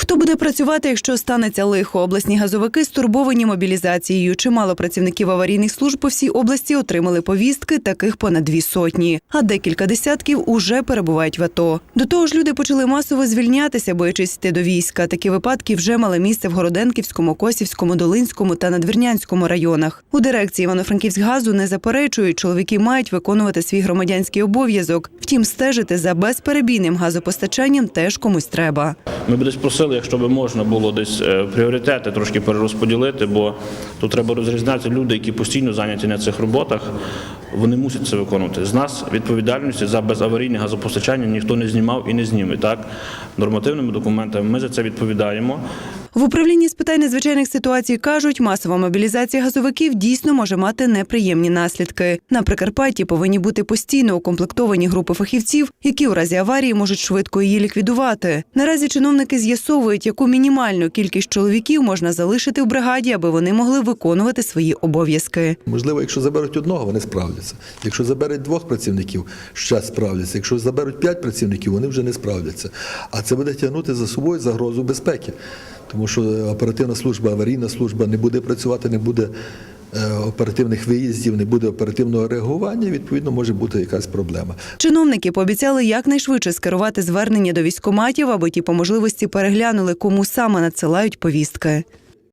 Хто буде працювати, якщо станеться лихо? Обласні газовики стурбовані мобілізацією. Чимало працівників аварійних служб по всій області отримали повістки, таких понад дві сотні. А декілька десятків уже перебувають в АТО. До того ж, люди почали масово звільнятися, боячись йти до війська. Такі випадки вже мали місце в Городенківському, Косівському, Долинському та Надвірнянському районах. У дирекції Івано-Франківськгазу не заперечують, чоловіки мають виконувати свій громадянський обов'язок. Втім, стежити за безперебійним газопостачанням теж комусь треба. Ми б десь просили, якщо б можна було десь е, пріоритети трошки перерозподілити, бо тут треба розрізняти люди, які постійно зайняті на цих роботах. Вони мусять це виконувати. З нас відповідальності за безаварійне газопостачання ніхто не знімав і не зніме. Так нормативними документами ми за це відповідаємо. В управлінні з питань надзвичайних ситуацій кажуть, масова мобілізація газовиків дійсно може мати неприємні наслідки. На Прикарпатті повинні бути постійно укомплектовані групи фахівців, які у разі аварії можуть швидко її ліквідувати. Наразі чиновники з'ясовують, яку мінімальну кількість чоловіків можна залишити в бригаді, аби вони могли виконувати свої обов'язки. Можливо, якщо заберуть одного, вони справляться. Якщо заберуть двох працівників, ще справляться. Якщо заберуть п'ять працівників, вони вже не справляться. А це буде тягнути за собою загрозу безпеки. Тому що оперативна служба, аварійна служба не буде працювати, не буде е, оперативних виїздів, не буде оперативного реагування, відповідно, може бути якась проблема. Чиновники пообіцяли якнайшвидше скерувати звернення до військоматів, аби ті по можливості переглянули, кому саме надсилають повістки.